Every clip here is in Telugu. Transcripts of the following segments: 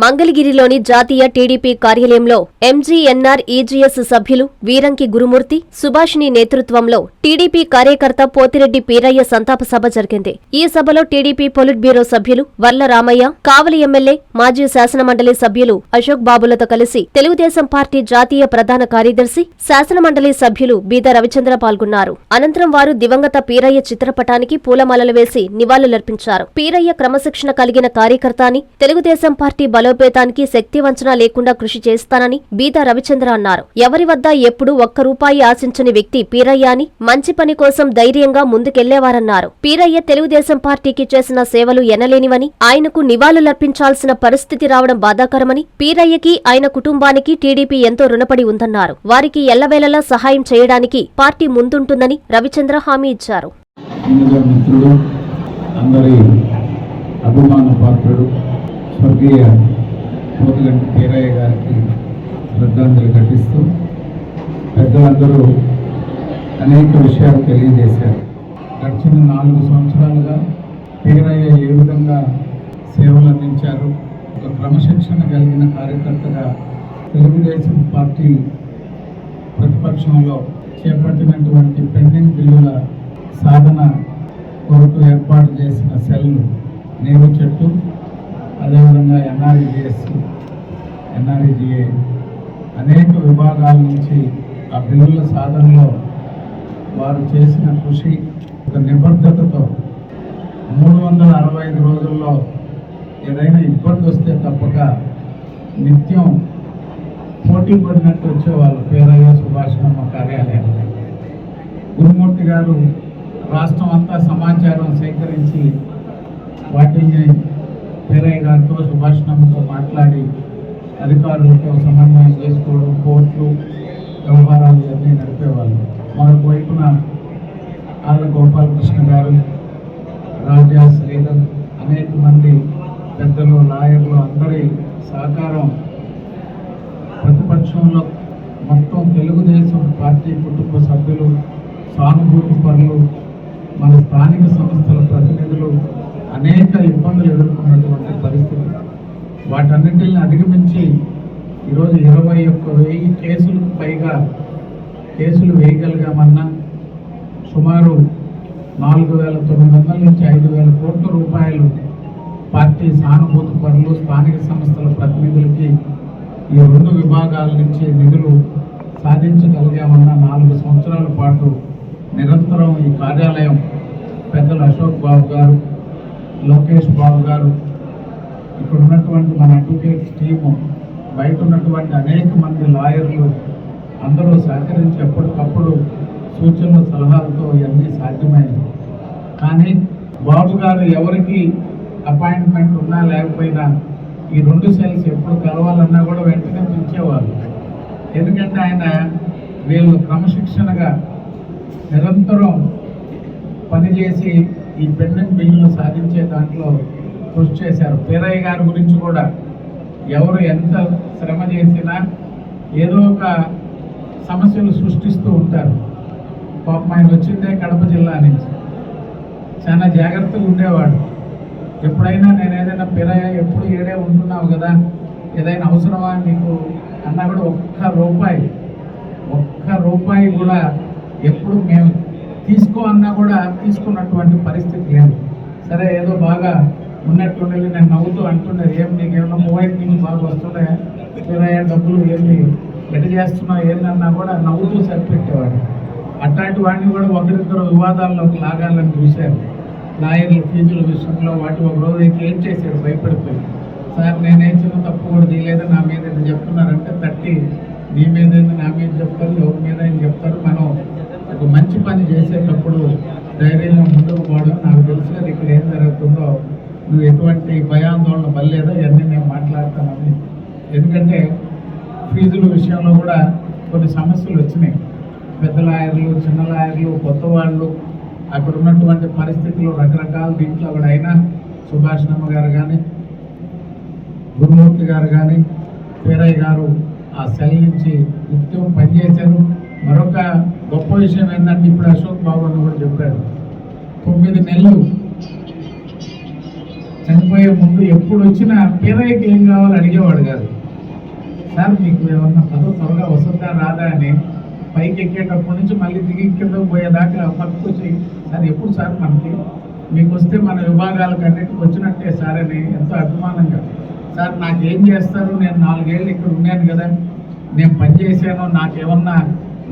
మంగళగిరిలోని జాతీయ టీడీపీ కార్యాలయంలో ఎంజీఎన్ఆర్ ఈజీఎస్ సభ్యులు వీరంకి గురుమూర్తి సుభాషిణి నేతృత్వంలో టీడీపీ కార్యకర్త పోతిరెడ్డి పీరయ్య సంతాప సభ జరిగింది. ఈ సభలో టీడీపీ పొలిట్ బ్యూరో సభ్యులు వర్ల రామయ్య కావలి ఎమ్మెల్యే మాజీ శాసనమండలి సభ్యులు అశోక్ బాబులతో కలిసి తెలుగుదేశం పార్టీ జాతీయ ప్రధాన కార్యదర్శి శాసనమండలి సభ్యులు బీద రవిచంద్ర పాల్గొన్నారు. అనంతరం వారు దివంగత పీరయ్య చిత్రపటానికి పూలమాలలు వేసి నివాళులర్పించారు. పీరయ్య క్రమశిక్షణ కలిగిన కార్యకర్త అని తెలుగుదేశం పార్టీ బలోపేతానికి శక్తి వంచన లేకుండా కృషి చేస్తానని బీద రవిచంద్ర అన్నారు. ఎవరి వద్ద ఎప్పుడూ ఒక్క రూపాయి ఆశించని వ్యక్తి పీరయ్య అని మంచి పని కోసం ధైర్యంగా ముందుకెళ్ళేవారన్నారు. పీరయ్య తెలుగుదేశం పార్టీకి చేసిన సేవలు ఎనలేనివని ఆయనకు నివాళులర్పించాల్సిన పరిస్థితి రావడం బాధాకరమని పీరయ్యకి ఆయన కుటుంబానికి టీడీపీ ఎంతో రుణపడి ఉందన్నారు. వారికి ఎల్లవేళలా సహాయం చేయడానికి పార్టీ ముందుంటుందని రవిచంద్ర హామీ ఇచ్చారు. అందరి అభిమాన పాత్రుడు స్వర్గీయ పోతుగంటి పేరయ్య గారికి శ్రద్ధాంజలి ఘటిస్తూ పెద్దలందరూ అనేక విషయాలు తెలియజేశారు. గడిచిన నాలుగు సంవత్సరాలుగా పేరయ్య ఏ విధంగా సేవలు అందించారు ఒక క్రమశిక్షణ కలిగిన కార్యకర్తగా తెలుగుదేశం పార్టీ ప్రతిపక్షంలో చేపట్టినటువంటి పెండింగ్ బిల్లుల సాధన కొరకు ఏర్పాటు చేసిన సెల్ నేరు చెట్టు అదేవిధంగా ఎన్ఆర్ఈజిఎస్ ఎన్ఆర్జిఏ అనేక విభాగాల నుంచి ఆ బిల్లుల సాధనలో వారు చేసిన కృషి ఒక నిబద్ధతతో మూడు వందల అరవై ఐదు రోజుల్లో ఏదైనా ఇబ్బంది వస్తే తప్పక నిత్యం పోటీ పడినట్టు వచ్చేవాళ్ళు పేరయ్య సుభాషణమ్మ కార్యాలయంలో. గురుమూర్తి గారు రాష్ట్రం అంతా సమాచారం సేకరించి వాటిని పేరయ్య గారితో సుభాషణమ్మతో మాట్లాడి అధికారులతో సమన్వయం చేసుకోవడం కోర్టు వ్యవహారాలు ఇవన్నీ నడిపేవాళ్ళు. మరొక వైపున ఆళ్ళ గోపాలకృష్ణ గారు రాజా శ్రీధర్ అనేక మంది పెద్దలు లాయర్లు అందరి సహకారం ప్రతిపక్షంలో మొత్తం తెలుగుదేశం పార్టీ కుటుంబ సభ్యులు సానుభూతి పనులు మన స్థానిక సంస్థల ప్రతినిధులు అనేక ఇబ్బందులు ఎదుర్కొన్నటువంటి పరిస్థితి. వాటన్నిటిని అధిగమించి ఈరోజు ఇరవై ఒక్క వెయ్యి కేసులకు పైగా కేసులు వేయగలిగామన్నా సుమారు నాలుగు వేల తొమ్మిది వందల నుంచి ఐదు వేల కోట్ల రూపాయలు పార్టీ సానుభూతి పనులు స్థానిక సంస్థల ప్రతినిధులకి ఈ రెండు విభాగాల నుంచి నిధులు సాధించగలిగామన్న నాలుగు సంవత్సరాల పాటు నిరంతరం ఈ కార్యాలయం పెద్దలు అశోక్ బాబు గారు లోకేష్ బాబు గారు ఇక్కడ ఉన్నటువంటి మన అడ్వకేట్ టీము బయట ఉన్నటువంటి అనేక మంది లాయర్లు అందరూ సహకరించి ఎప్పటికప్పుడు సూచనలు సలహాలతో ఇవన్నీ సాధ్యమైంది కానీ బాబు గారు ఎవరికి అపాయింట్మెంట్ ఉన్నా లేకపోయినా ఈ రెండు సెల్స్ ఎప్పుడు కలవాలన్నా కూడా వెంటనే పిలిచేవారు. ఎందుకంటే ఆయన వీళ్ళు క్రమశిక్షణగా నిరంతరం పనిచేసి ఈ పెండింగ్ బిల్లును సాధించే దాంట్లో కృషి చేశారు. పేరయ్య గారి గురించి కూడా ఎవరు ఎంత శ్రమ చేసినా ఏదో ఒక సమస్యలు సృష్టిస్తూ ఉంటారు. పాపం ఆయన వచ్చిందే కడప జిల్లా నుంచి. చాలా జాగ్రత్తగా ఉండేవాడు. ఎప్పుడైనా నేను ఏదైనా పిరయ్య ఎప్పుడు ఏడే ఉంటున్నావు కదా ఏదైనా అవసరమా నీకు అన్నా కూడా ఒక్క రూపాయి ఒక్క రూపాయి కూడా ఎప్పుడు మేము తీసుకో అన్నా కూడా తీసుకున్నటువంటి పరిస్థితి లేదు. సరే ఏదో బాగా ఉన్నట్టుండేది నేను నవ్వుతూ అంటున్నారు ఏం నీకు ఏమన్నా మొబైల్ నీకు బాగా వస్తున్నాయా పిరయ్య డబ్బులు ఏంటి ఎట చేస్తున్నావు? ఏందన్నా కూడా నవ్వుతూ సరిపెట్టేవాడు. అట్లాంటి వాడిని కూడా ఒకరిద్దరు వివాదాల్లోకి లాగాలని చూశారు. లాయర్లు ఫీజుల విషయంలో వాటి ఒక రోజు అయితే ఏం చేశాడు భయపడిపోయి సార్ నేనేం చిన్న తప్పు కూడా చేయలేదు నా మీద చెప్తున్నారంటే తట్టి నీ మీద నా మీద చెప్తారు ఎవరి మీద చెప్తారు? మనం ఒక మంచి పని చేసేటప్పుడు ధైర్యంగా ముందుకు పోవడం నాకు తెలుసు కదా ఇక్కడ ఏం జరుగుతుందో నువ్వు ఎటువంటి భయాందోళన పడలేదో ఇవన్నీ నేను మాట్లాడతానని. ఎందుకంటే ఫీజుల విషయంలో కూడా కొన్ని సమస్యలు వచ్చినాయి. పెద్ద లాయర్లు చిన్న లాయర్లు కొత్త వాళ్ళు అక్కడ ఉన్నటువంటి పరిస్థితులు రకరకాల దీంట్లో కూడా అయినా సుభాషణమ్మ గారు కానీ గురుమూర్తి గారు కానీ పేరయ్య గారు ఆ సెల్ నుంచి నిత్యం పనిచేశారు. మరొక గొప్ప విషయం ఏంటంటే ఇప్పుడు అశోక్ బాబు అని కూడా చెప్పాడు. తొమ్మిది నెలలు చనిపోయే ముందు ఎప్పుడు వచ్చినా పేదయ్యకి ఏం కావాలో అడిగేవాడు కాదు. సార్ మీకు ఏమన్నా చదువు త్వరగా వస్తుందా రాదా అని పైకి ఎక్కేటప్పటి నుంచి మళ్ళీ దిగి కింద పోయేదాకా పక్కకు వచ్చి సార్ ఎప్పుడు సార్ మనకి? మీకు వస్తే మన విభాగాలకు అన్నిటికి వచ్చినట్టే సార్ అని ఎంతో అభిమానంగా సార్ నాకు చేస్తారు? నేను నాలుగేళ్ళు ఇక్కడ ఉన్నాను కదా. నేను పని చేశాను. నాకేమన్నా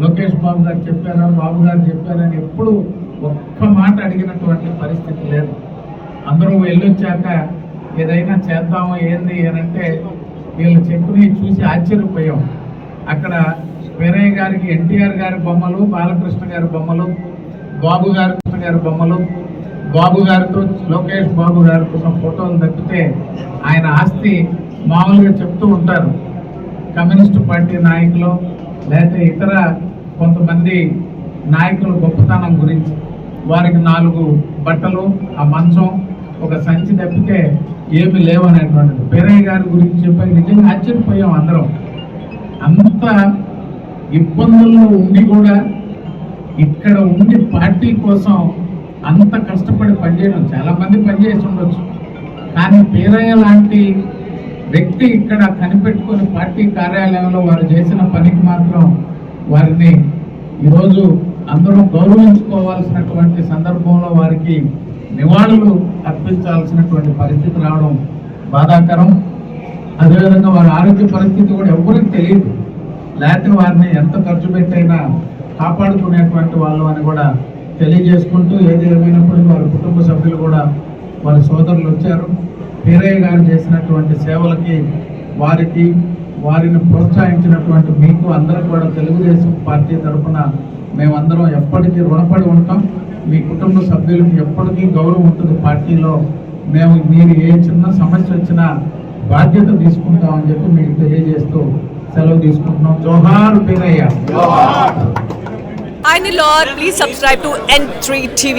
లోకేష్ బాబు గారు చెప్పారా? బాబు గారు చెప్పారని ఎప్పుడు ఒక్క మాట అడిగినటువంటి పరిస్థితి లేదు. అందరూ వెళ్ళొచ్చాక ఏదైనా చేద్దాము ఏంది అనంటే వీళ్ళు చెప్పుని చూసి ఆశ్చర్యపోయాం. అక్కడ వీరయ్య గారికి ఎన్టీఆర్ గారి బొమ్మలు బాలకృష్ణ గారి బొమ్మలు బాబు గారి కృష్ణ గారి బొమ్మలు బాబు గారితో లోకేష్ బాబు గారితో కోసం ఫోటోలు తప్పితే ఆయన ఆస్తి మామూలుగా చెప్తూ ఉంటారు. కమ్యూనిస్టు పార్టీ నాయకులు లేకపోతే ఇతర కొంతమంది నాయకుల గొప్పతనం గురించి. వారికి నాలుగు బట్టలు ఆ మంచం ఒక సంచి తప్పితే ఏమి లేవనేటువంటిది. పేరయ్య గారి గురించి చెప్పి నిజంగా ఆశ్చర్యపోయాం అందరం. అంత ఇబ్బందుల్లో ఉండి కూడా ఇక్కడ ఉండి పార్టీ కోసం అంత కష్టపడి పనిచేయడం. చాలామంది పనిచేసి ఉండొచ్చు. కానీ పేరయ్య లాంటి వ్యక్తి ఇక్కడ కనిపెట్టుకొని పార్టీ కార్యాలయంలో వారు చేసిన పనికి మాత్రం వారిని ఈరోజు అందరూ గౌరవించుకోవాల్సినటువంటి సందర్భంలో వారికి నివాళులు అర్పించాల్సినటువంటి పరిస్థితి రావడం బాధాకరం. అదేవిధంగా వారి ఆరోగ్య పరిస్థితి కూడా ఎవరికి తెలియదు. లేకపోతే వారిని ఎంత ఖర్చు పెట్టైనా కాపాడుకునేటువంటి వాళ్ళు అని కూడా తెలియజేసుకుంటూ ఏది ఏమైనప్పుడు వారి కుటుంబ సభ్యులు కూడా వారి సోదరులు వచ్చారు. పీరయ్య గారు చేసినటువంటి సేవలకి వారికి వారిని ప్రోత్సహించినటువంటి మీకు అందరూ కూడా తెలుగుదేశం పార్టీ తరఫున మేమందరం ఎప్పటికీ రుణపడి ఉంటాం. మీ కుటుంబ సభ్యులకు ఎప్పటికీ గౌరవం ఉంటుంది పార్టీలో. మేము మీరు ఏ చిన్న సమస్య వచ్చినా బాధ్యత తీసుకుంటామని చెప్పి మీకు తెలియజేస్తూ సెలవు తీసుకుంటున్నాం. జోహార్ Veeraiah Hi Nilor, please subscribe to N3 TV.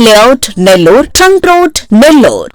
layout Nellore trunk road Nellore